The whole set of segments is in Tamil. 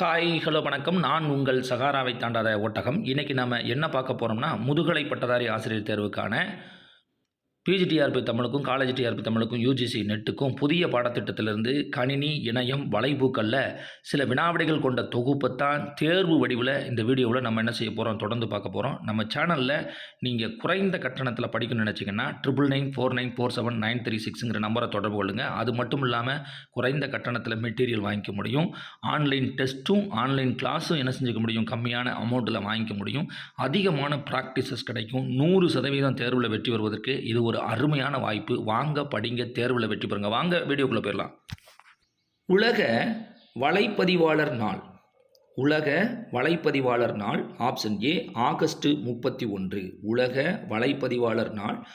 ஹாய் ஹலோ வணக்கம். நான் உங்கள் சகாராவை தாண்டாத ஒட்டகம் இன்றைக்கி நம்ம என்ன பார்க்க போகிறோம்னா முதுகலை பட்டதாரி ஆசிரியர் தேர்வுக்கான பிஜிடிஆர்பி தமிழுக்கும் காலேஜ் டிஆர்பி தமிழுக்கும் யூஜிசி நெட்டுக்கும் புதிய பாடத்திட்டத்திலிருந்து கணினி இணையம் வலைபூக்களில் சில வினாவிடைகள் கொண்ட தொகுப்பை தான் தேர்வு வடிவில் இந்த வீடியோவில் நம்ம என்ன செய்ய போகிறோம் தொடர்ந்து பார்க்க போகிறோம் நம்ம சேனலில் நீங்கள் குறைந்த கட்டணத்தில் படிக்கணும்னு நினச்சிங்கன்னா triple nine four nine four seven nine three சிக்ஸுங்கிற நம்பரை தொடர்பு கொள்ளுங்கள் அது மட்டும் இல்லாமல் குறைந்த கட்டணத்தில் மெட்டீரியல் வாங்கிக்க முடியும். ஆன்லைன் டெஸ்ட்டும் ஆன்லைன் கிளாஸும் என்ன செஞ்சுக்க முடியும்? கம்மியான அமௌண்ட்டில் வாங்கிக்க முடியும். அதிகமான ப்ராக்டிசஸ் கிடைக்கும். நூறு சதவீதம் தேர்வில் வெற்றி வருவதற்கு இது ஒரு அருமையான வாய்ப்பு. வாங்க படிங்க தேர்வில் வெற்றி பெறுங்க. வாங்க வீடியோக்குள்ளே போயிடலாம். உலக வலைப்பதிவாளர் நாள். உலக வலைப்பதிவாளர் நாள் ஆப்ஷன் ஏ ஆகஸ்ட் முப்பத்தி ஒன்று. உலக வலைப்பதிவாளர் நாள்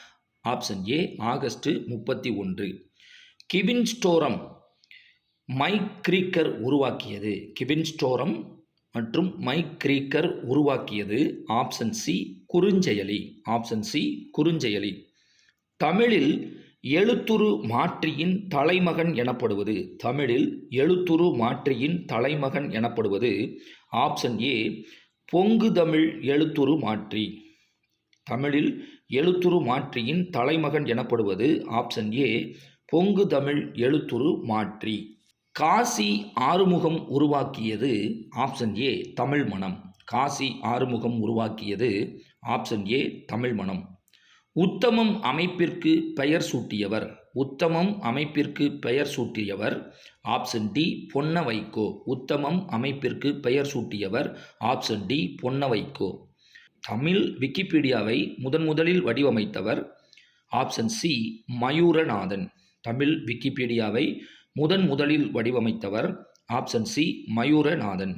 ஆப்ஷன் ஏ ஆகஸ்ட் முப்பத்தி ஒன்று. கிபின் ஸ்டோரம் மைக் கிரீக்கர் உருவாக்கியது. கிபின் ஸ்டோரம் மற்றும் மைக் கிரீக்கர் உருவாக்கியது. ஆப்ஷன் சி குறுஞ்செயலி. ஆப்ஷன் சி குறுஞ்செயலி. தமிழில் எழுத்துரு மாற்றியின் தலைமகன் எனப்படுவது. தமிழில் எழுத்துரு மாற்றியின் தலைமகன் எனப்படுவது. ஆப்ஷன் ஏ பொங்கு தமிழ் எழுத்துரு மாற்றி. தமிழில் எழுத்துரு மாற்றியின் தலைமகன் எனப்படுவது. ஆப்ஷன் ஏ பொங்கு தமிழ் எழுத்துரு மாற்றி. காசி ஆறுமுகம் உருவாக்கியது. ஆப்ஷன் ஏ தமிழ் மணம் காசி ஆறுமுகம் உருவாக்கியது. ஆப்ஷன் ஏ தமிழ் மனம். உத்தமம் அமைப்பிற்கு பெயர் சூட்டியவர். உத்தமம் அமைப்பிற்கு பெயர் சூட்டியவர். ஆப்ஷன் டி பொன்ன வைகோ உத்தமம் அமைப்பிற்கு பெயர் சூட்டியவர். ஆப்ஷன் டி பொன்ன வைகோ தமிழ் விக்கிபீடியாவை முதன் முதலில் வடிவமைத்தவர். Option C Mayooranathan. தமிழ் விக்கிபீடியாவை முதன் முதலில் வடிவமைத்தவர். Option C Mayooranathan.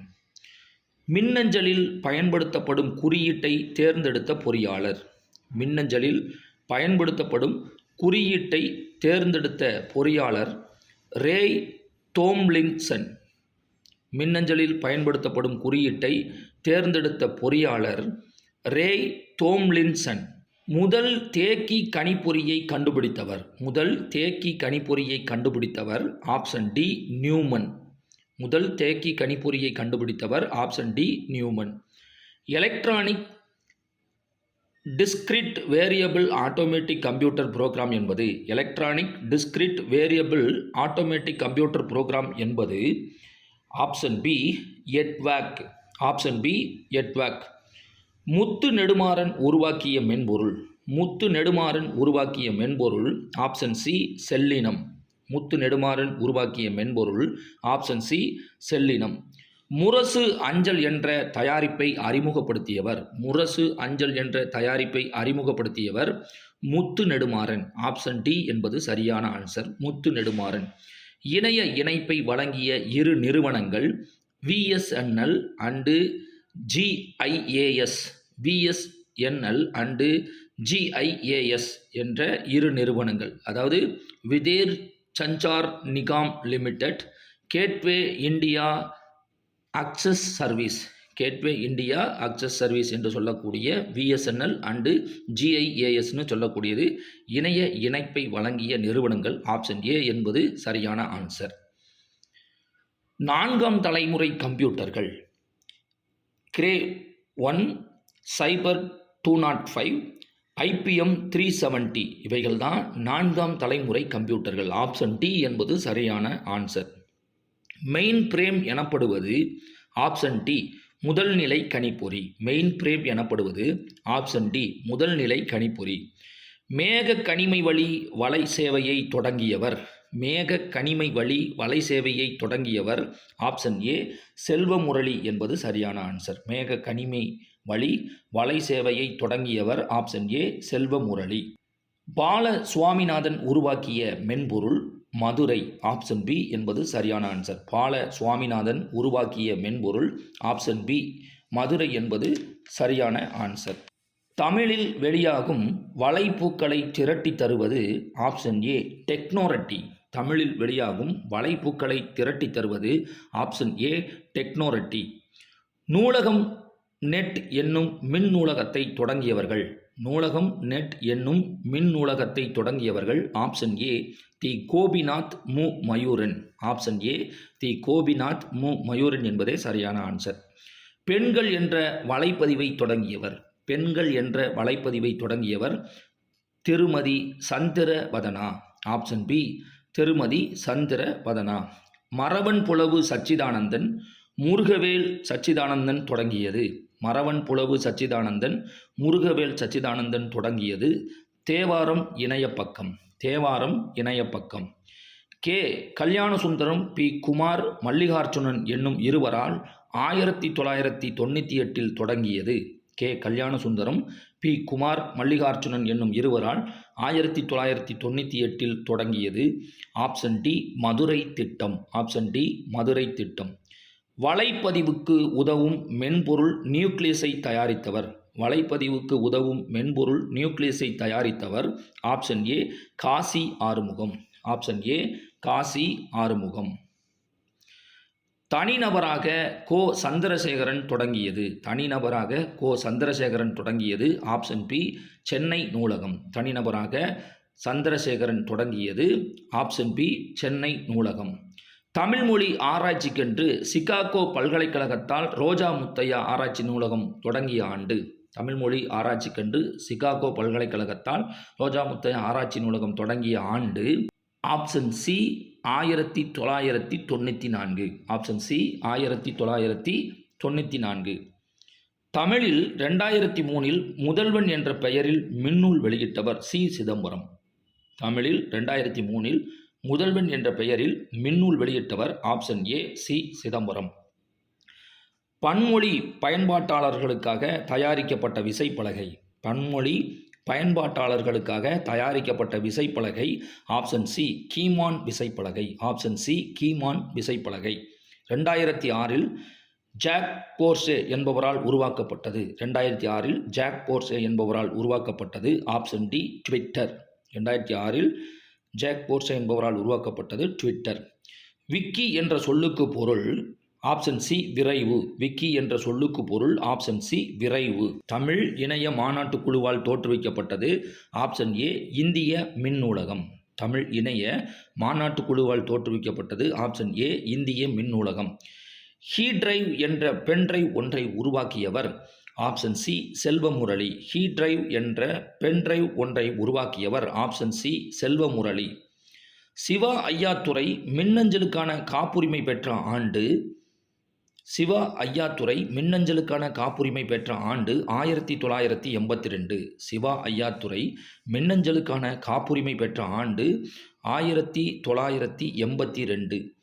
மின்னஞ்சலில் பயன்படுத்தப்படும் குறியீட்டை தேர்ந்தெடுத்த பொறியாளர். மின்னஞ்சலில் பயன்படுத்தப்படும் குறியீட்டை தேர்ந்தெடுத்த பொறியாளர் ரேய் தோம்லிங்சன். மின்னஞ்சலில் பயன்படுத்தப்படும் குறியீட்டை தேர்ந்தெடுத்த பொறியாளர் ரேய் தோம்லின்சன் முதல் தேக்கி கணிப்பொறியை கண்டுபிடித்தவர். முதல் தேக்கி கணிப்பொறியை கண்டுபிடித்தவர் ஆப்ஷன் டி நியூமன். முதல் தேக்கி கணிப்பொறியை கண்டுபிடித்தவர் option D Neumann. Electronic discrete variable automatic computer program என்பது electronic discrete variable automatic computer program என்பது option B EDVAC. Option B EDVAC. Muthu Nedumaran உருவாக்கிய மென்பொருள். முத்து நெடுமாறன் உருவாக்கிய மென்பொருள் ஆப்ஷன் சி செல்லினம். முத்து நெடுமாறன் உருவாக்கிய மென்பொருள் ஆப்ஷன் சி செல்லினம். முரசு அஞ்சல் என்ற தயாரிப்பை அறிமுகப்படுத்தியவர். முரசு அஞ்சல் என்ற தயாரிப்பை அறிமுகப்படுத்தியவர் முத்து நெடுமாறன். ஆப்ஷன் டி என்பது சரியான ஆன்சர் முத்து நெடுமாறன். இணைய இணைப்பை வழங்கிய இரு நிறுவனங்கள் VSNL and GIAS VSNL and GIAS என்ற இரு நிறுவனங்கள். அதாவது Videsh Sanchar Nigam limited gateway India access service gateway India access service என்று சொல்லக்கூடிய விஎஸ்என்எல் அண்டு ஜிஐஏஎஸ்னு சொல்லக்கூடியது. இணைய இணைப்பை வழங்கிய நிறுவனங்கள் ஆப்ஷன் ஏ என்பது சரியான ஆன்சர் நான்காம் தலைமுறை கம்ப்யூட்டர்கள். Cray one Cyber two nought five IBM three seventy இவைகள் தான் நான்காம் தலைமுறை கம்ப்யூட்டர்கள். ஆப்ஷன் டி என்பது சரியான ஆன்சர் மெயின் பிரேம் எனப்படுவது ஆப்ஷன் டி முதல் நிலை கணிப்பொறி. மெயின் பிரேம் எனப்படுவது ஆப்ஷன் டி முதல் நிலை கணிப்பொறி. மேக கனிமை வழி வலை சேவையை தொடங்கியவர். மேக கனிமை வழி வலை சேவையை தொடங்கியவர் ஆப்ஷன் ஏ செல்வமுரளி என்பது சரியான ஆன்சர் மேக கனிமை வழி வலை சேவையை தொடங்கியவர் ஆப்ஷன் ஏ செல்வமுரளி பால சுவாமிநாதன் உருவாக்கிய மென்பொருள் மதுரை ஆப்ஷன் பி என்பது சரியான ஆன்சர் பால சுவாமிநாதன் உருவாக்கிய மென்பொருள் ஆப்ஷன் பி மதுரை என்பது சரியான ஆன்சர் தமிழில் வெளியாகும் வலைப்பூக்களை திரட்டி தருவது ஆப்ஷன் ஏ டெக்னோரட்டி தமிழில் வெளியாகும் வலைப்பூக்களை திரட்டி தருவது ஆப்ஷன் ஏ டெக்னோரட்டி நூலகம் நெட் என்னும் மின் நூலகத்தை தொடங்கியவர்கள். நூலகம் நெட் என்னும் மின் நூலகத்தை தொடங்கியவர்கள் option A T Gopinath M. Mayooran. Option A T Gopinath M. Mayooran என்பதே சரியான ஆன்சர் பெண்கள் என்ற வலைப்பதிவை தொடங்கியவர். பெண்கள் என்ற வலைப்பதிவை தொடங்கியவர் திருமதி சந்திரவதனா. ஆப்ஷன் பி திருமதி சந்திரவதனா. மரபன் புலவு சச்சிதானந்தன் முருகவேல் சச்சிதானந்தன் தொடங்கியது. மரவன் புலவு சச்சிதானந்தன் முருகவேல் சச்சிதானந்தன் தொடங்கியது தேவாரம் இணையப்பக்கம் தேவாரம் இணையப்பக்கம் கே. கல்யாணசுந்தரம் பி. குமார் மல்லிகார்ஜுனன் என்னும் இருவரால் ஆயிரத்தி தொள்ளாயிரத்தி தொண்ணூற்றி எட்டில் தொடங்கியது. கே. கல்யாணசுந்தரம் பி. குமார் மல்லிகார்ஜுனன் என்னும் இருவரால் ஆயிரத்தி தொள்ளாயிரத்தி தொண்ணூற்றி எட்டில் தொடங்கியது. Option D. மதுரை திட்டம். Option D. மதுரை திட்டம். வலைப்பதிவுக்கு உதவும் மென்பொருள் நியூக்ளியஸை தயாரித்தவர். வலைப்பதிவுக்கு உதவும் மென்பொருள் நியூக்ளியஸை தயாரித்தவர். Option A Kasi Arumugam. Option A Kasi Arumugam. தனிநபராக கோ சந்திரசேகரன் தொடங்கியது. தனிநபராக கோ சந்திரசேகரன் தொடங்கியது. ஆப்ஷன் பி சென்னை நூலகம். தனிநபராக சந்திரசேகரன் தொடங்கியது. ஆப்ஷன் பி சென்னை நூலகம். தமிழ்மொழி ஆராய்ச்சிக்கென்று சிகாகோ பல்கலைக்கழகத்தால் ரோஜா முத்தையா ஆராய்ச்சி நூலகம் தொடங்கிய ஆண்டு. தமிழ்மொழி ஆராய்ச்சிக்கென்று சிகாகோ பல்கலைக்கழகத்தால் ரோஜா முத்தையா ஆராய்ச்சி நூலகம் தொடங்கிய ஆண்டு. ஆப்ஷன் சி ஆயிரத்தி தொள்ளாயிரத்தி தொண்ணூற்றி நான்கு. ஆப்ஷன் சி ஆயிரத்தி தொள்ளாயிரத்தி தொண்ணூற்றி நான்கு. தமிழில் ரெண்டாயிரத்தி மூணில் முதல்வன் என்ற பெயரில் மின்னூல் வெளியிட்டவர் சி. சிதம்பரம். தமிழில் ரெண்டாயிரத்தி மூணில் முதல்வன் என்ற பெயரில் மின்னூல் வெளியிட்டவர் ஆப்ஷன் ஏ சி சிதம்பரம். பன்மொழி பயன்பாட்டாளர்களுக்காக தயாரிக்கப்பட்ட விசைப்பலகை. பன்மொழி பயன்பாட்டாளர்களுக்காக தயாரிக்கப்பட்ட விசைப்பலகை ஆப்ஷன் சி கீமான் விசைப்பலகை. ஆப்ஷன் சி கீமான் விசைப்பலகை. ரெண்டாயிரத்தி ஆறில் ஜாக் போர்ஷே என்பவரால் உருவாக்கப்பட்டது. ரெண்டாயிரத்தி ஆறில் ஜாக் போர்ஷே என்பவரால் உருவாக்கப்பட்டது ஆப்ஷன் டி ட்விட்டர். ரெண்டாயிரத்தி ஆறில் ஜாக் போர்ஷே என்பவரால் உருவாக்கப்பட்டது ட்விட்டர் விக்கி என்ற சொல்லுக்கு பொருள் ஆப்ஷன் சி விரைவு. விக்கி என்ற சொல்லுக்கு பொருள் ஆப்ஷன் சி விரைவு. தமிழ் இணைய மாநாட்டு குழுவால் தோற்றுவிக்கப்பட்டது ஆப்ஷன் ஏ இந்திய மின் நூலகம். தமிழ் இணைய மாநாட்டு குழுவால் தோற்றுவிக்கப்பட்டது ஆப்ஷன் ஏ இந்திய மின் நூலகம். ஹீ டிரைவ் என்ற பென் டிரைவ் ஒன்றை உருவாக்கியவர். Option C Selvamurali. He drive என்ற பென் டிரைவ் ஒன்றை உருவாக்கியவர். Option C Selvamurali. Siva Ayyadurai மின்னஞ்சலுக்கான காப்புரிமை பெற்ற ஆண்டு சிவா ஐயாத்துறை மின்னஞ்சலுக்கான காப்புரிமை பெற்ற ஆண்டு ஆயிரத்தி தொள்ளாயிரத்தி எண்பத்தி ரெண்டு. சிவா ஐயாத்துறை மின்னஞ்சலுக்கான காப்புரிமை பெற்ற ஆண்டு ஆயிரத்தி தொள்ளாயிரத்தி எண்பத்தி ரெண்டு.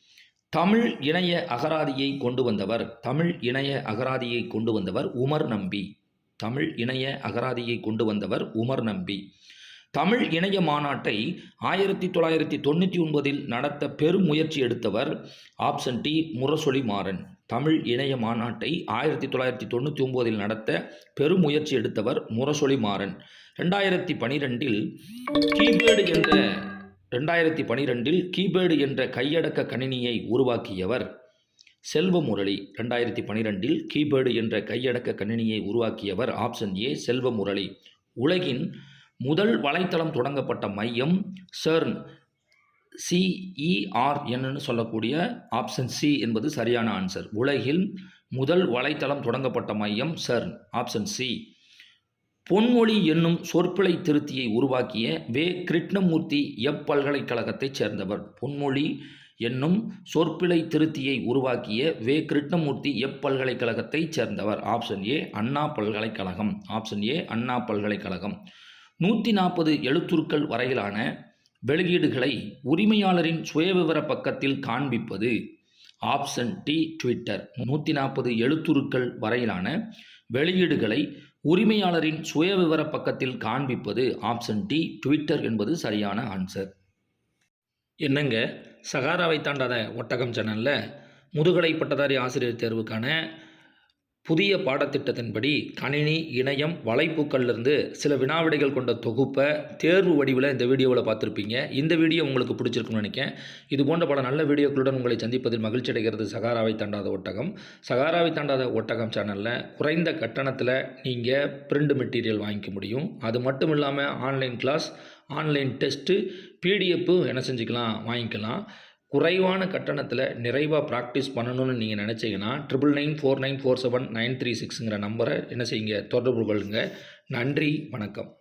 தமிழ் இணைய அகராதியை கொண்டு வந்தவர் தமிழ் இணைய அகராதியை கொண்டு வந்தவர் உமர் நம்பி. தமிழ் இணைய அகராதியை கொண்டு வந்தவர் உமர் நம்பி. தமிழ் இணைய மாநாட்டை ஆயிரத்தி தொள்ளாயிரத்தி தொண்ணூற்றி ஒன்பதில் நடத்த பெரும் முயற்சி எடுத்தவர் ஆப்ஷன் டி முரசொலி மாறன் தமிழ் இணைய மாநாட்டை ஆயிரத்தி தொள்ளாயிரத்தி தொண்ணூற்றி ஒம்போதில் நடத்த பெரும் முயற்சி எடுத்தவர் முரசொலி மாறன் ரெண்டாயிரத்தி பனிரெண்டில் கீபேடு என்ற ரெண்டாயிரத்தி பனிரெண்டில் கீபேடு என்ற கையடக்க கணினியை உருவாக்கியவர் செல்வமுரளி ரெண்டாயிரத்தி பனிரெண்டில் கீபேடு என்ற கையடக்க கணினியை உருவாக்கியவர் ஆப்ஷன் ஏ செல்வமுரளி உலகின் முதல் வலைத்தளம் தொடங்கப்பட்ட மையம் சர்ன். சிஇஆர் என்னன்னு சொல்லக்கூடிய ஆப்ஷன் சி என்பது சரியான ஆன்சர். உலகில் முதல் வலைத்தளம் தொடங்கப்பட்ட மையம் சர்ன். Option C. பொன்மொழி என்னும் சொற்பிழை திருத்தியை உருவாக்கிய வே. கிருஷ்ணமூர்த்தி எப்பல்கலைக்கழகத்தைச் சேர்ந்தவர். பொன்மொழி என்னும் சொற்பிழை திருத்தியை உருவாக்கிய வே. கிருஷ்ணமூர்த்தி எப்பல்கலைக்கழகத்தைச் சேர்ந்தவர். ஆப்ஷன் ஏ அண்ணா பல்கலைக்கழகம். ஆப்ஷன் ஏ அண்ணா பல்கலைக்கழகம். நூற்றி நாற்பது எழுத்துருக்கள் வரையிலான வெளியீடுகளை உரிமையாளரின் சுயவிவர பக்கத்தில் காண்பிப்பது. Option D Twitter. நூற்றி நாற்பது எழுத்துருக்கள் வரையிலான வெளியீடுகளை உரிமையாளரின் சுயவிவர பக்கத்தில் காண்பிப்பது ஆப்ஷன் டி ட்விட்டர் என்பது சரியான ஆன்சர் என்னங்க? சகாராவை தாண்டாத ஒட்டகம் சேனலில் முதுகலை பட்டதாரி ஆசிரியர் தேர்வுக்கான புதிய பாடத்திட்டத்தின்படி கணினி இணையம் வலைப்பூக்கள்லேருந்து சில வினாவிடைகள் கொண்ட தொகுப்பை தேர்வு வடிவில் இந்த வீடியோவில் பார்த்துருப்பீங்க. இந்த வீடியோ உங்களுக்கு பிடிச்சிருக்குன்னு நினைக்கிறேன். இது போன்ற பல நல்ல வீடியோக்களுடன் உங்களை சந்திப்பதில் மகிழ்ச்சி அடைகிறது சகாராவை தாண்டாத ஒட்டகம். சகாராவை தாண்டாத ஒட்டகம் சேனலில் குறைந்த கட்டணத்தில் நீங்கள் பிரிண்ட் மெட்டீரியல் வாங்கிக்க முடியும். அது மட்டும் இல்லாமல் ஆன்லைன் கிளாஸ் ஆன்லைன் டெஸ்ட்டு பிடிஎஃப்பும் என்ன செஞ்சுக்கலாம் வாங்கிக்கலாம். குறைவான கட்டணத்தில் நிறைவாக ப்ராக்டிஸ் பண்ணணும்னு நீங்கள் நினச்சிங்கன்னா triple nine four nine four seven nine three சிக்ஸுங்கிற நம்பரை என்ன செய்யுங்க? தொடர்பு கொள்ளுங்கள் நன்றி வணக்கம்.